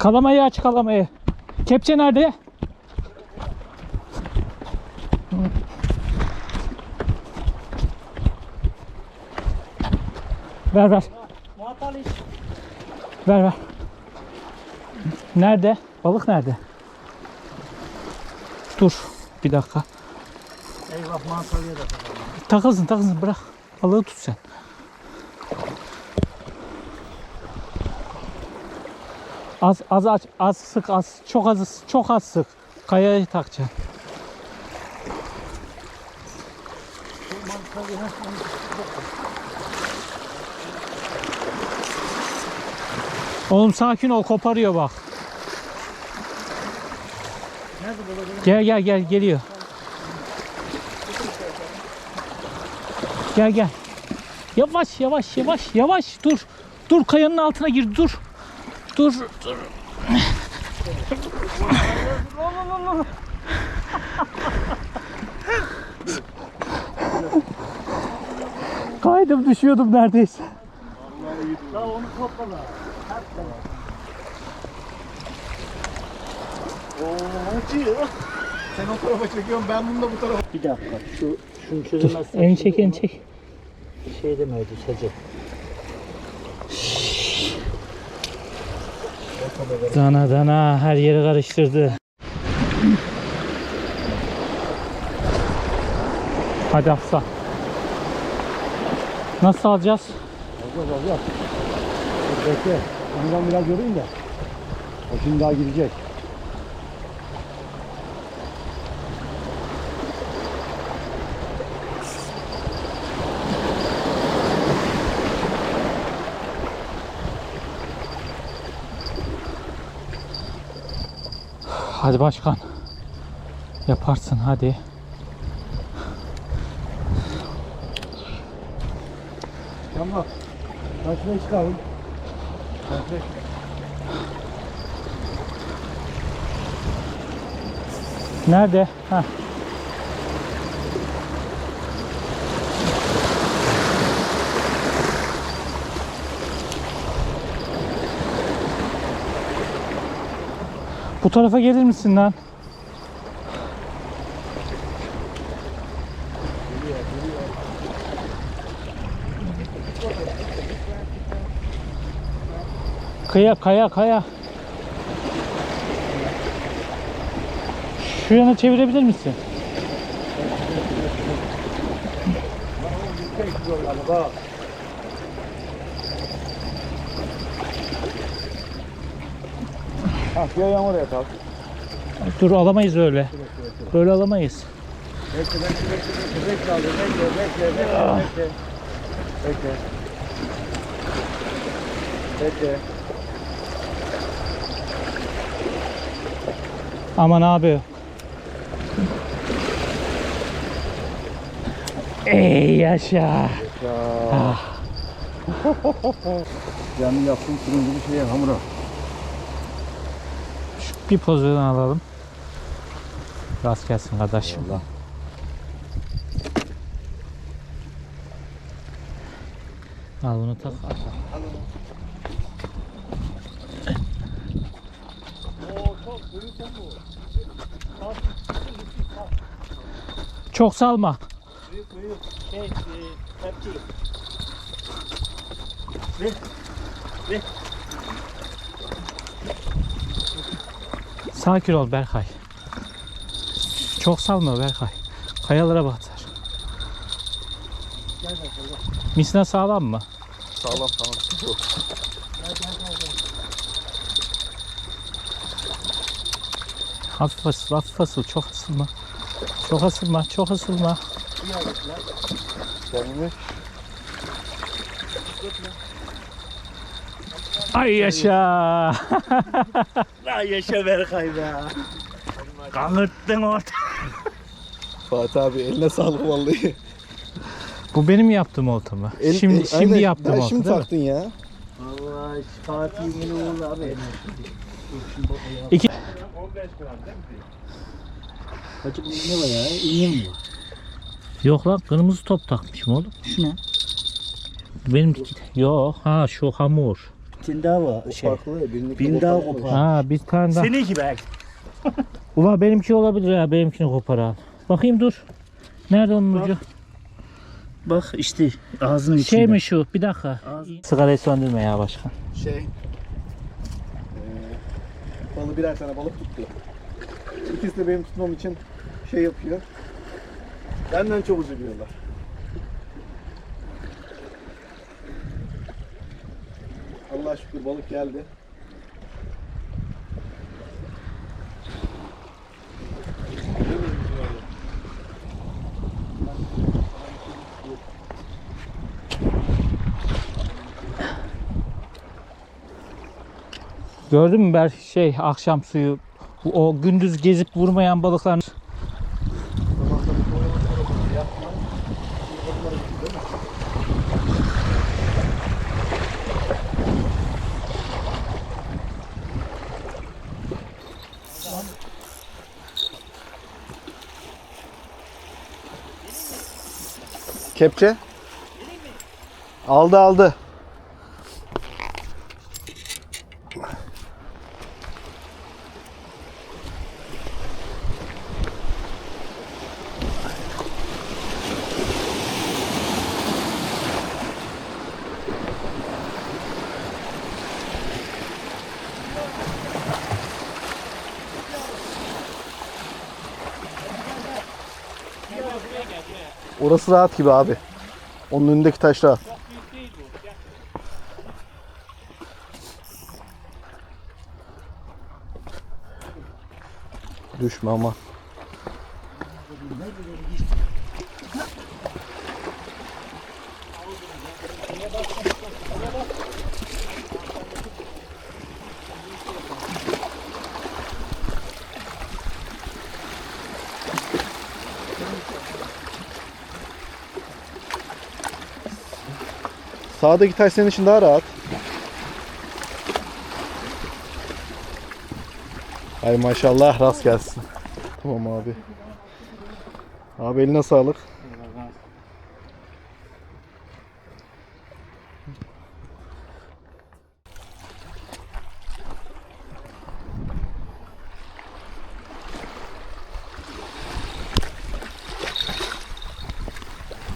Kalamayı aç kalamayı. Kepçe nerede? Ver ver. Ver ver. Nerede? Balık nerede? Dur. Bir dakika. Eyvah mansalyaya da Takılsın takılsın bırak. Balığı tut sen. Az az aç az sık az çok az çok az sık. Kayaya takacaksın. Oğlum sakin ol koparıyor bak. Gel gel gel geliyor. Gel gel. Yavaş yavaş yavaş yavaş dur. Dur kayanın altına gir dur. Dur dur. Kaydım düşüyordum neredeyse. Daha onu topla da. Oo, Sen o tarafa çekiyorsun ben bunu da bu tarafa. Bir dakika şu şunu Dur çözemezsen. elini çek elini çek. Şey demeydi sacı. Dana dana her yeri karıştırdı. Hadi Hafsa. Nasıl alacağız? Olacak. Dur bekle. Ondan biraz yorayım da. O şimdi daha girecek. Hadi başkan. Yaparsın hadi. Tamam. Kaçma çıkalım. Kaçma Nerede? Heh. Bu tarafa gelir misin lan? Kaya kaya kaya. Şu yana çevirebilir misin? Ha ayağını oraya tak. Dur alamayız öyle. Böyle alamayız. Bekle bekle bekle bekle bekle bekle bekle bekle bekle. Bekle. Bekle. Aman abi. Ey yaşa. Ya. Ah, Canlı yaptığım turuncu bir şeye hamura. Bir pozisyon alalım. Rast gelsin kardeşim. Allah. Al bunu tak. Çok salma. Şey, e, kepçe. Ver. Sakin ol Berkay. Çok salma Berkay. Kayalara batar. Misina sağlam mı? Sağlam sağlam. Yok. Hafif asıl, hafif asıl. Çok asılma. Çok asılma, çok asılma. Kendini Ay yaşa. La yaşa Berkay be. Kanırttın orta. Fatih abi eline sağlık vallahi. Bu benim yaptığım olta mı? El- şimdi el- şimdi aynen, yaptığım daha olta Şimdi değil mi? taktın ya. Vallahi Fatih'imin oğlu abi. İki. Hacı bu ne var ya? İyi mi? Yok lan kırmızı top takmışım oğlum. Şu ne? Benim yok ha şu hamur. Tane daha var. Şey. Farklı ya. Birini Birini daha kopar. Ha bir tane daha. Seninki belki. Ula benimki olabilir ya. Benimkini kopar abi. Bakayım dur. Nerede onun ucu? Bak işte ağzının içinde. Şey mi şu? Bir dakika. Ağzı- Sigarayı söndürme ya başkan. Şey. Eee balı birer tane balık tuttu. İkisi de benim tutmam için şey yapıyor. Benden çok üzülüyorlar. Allah şükür balık geldi. Gördün mü Ber şey akşam suyu o gündüz gezip vurmayan balıklar Kepçe. Aldı aldı. Orası rahat gibi abi. Onun önündeki taş rahat. Düşme ama. Sağdaki taş senin için daha rahat. Ay maşallah rast gelsin. Tamam abi. Abi eline sağlık.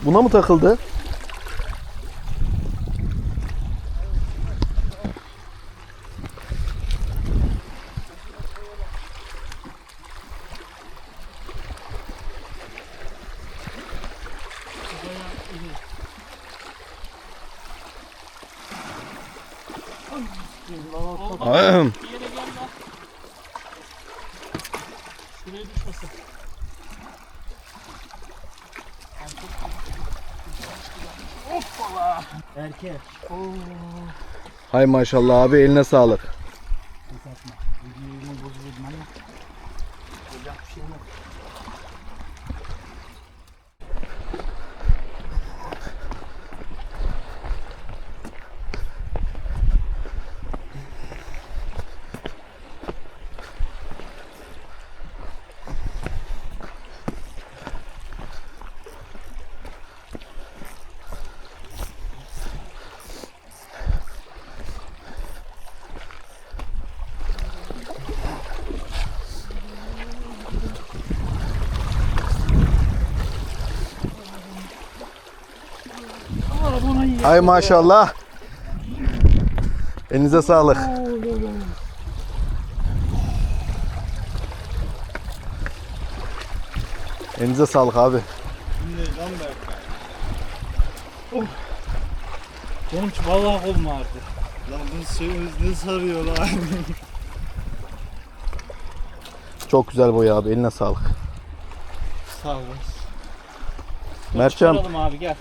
Buna mı takıldı? Ahem. Şuraya düşmesin. Erkek. Hay maşallah abi eline sağlık. Hay maşallah. Elinize sağlık. Elinize sağlık abi. Benim şu vallahi kolum ağrıdı. Lan bu suyumuz ne sarıyor lan? Çok güzel boy abi. Eline sağlık. Sağ ol. Mertcan Çıkaralım abi gel.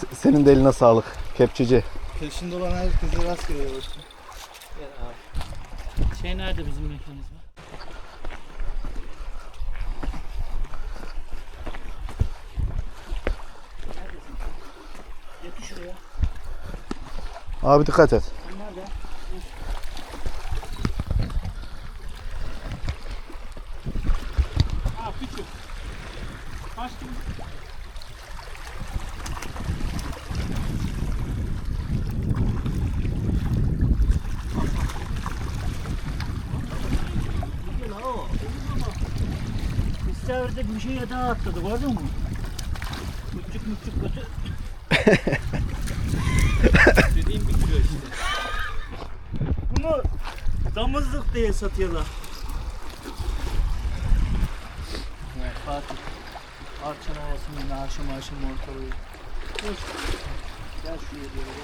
Se- senin de eline sağlık. Kepçeci. Peşinde olan herkese rast geliyor. Gel abi. Şey nerede bizim mekanizma? Getir şuraya. Abi dikkat et. Sen nerede? Ha küçük. Kaç gün? tecavüzdeki bir şeye daha atladı gördün mü? Küçük küçük kötü. Dediğim kilo işte. Bunu damızlık diye satıyorlar. Ya Fatih. Arçan havasını aşım aşım ortalığı. Gel şuraya doğru.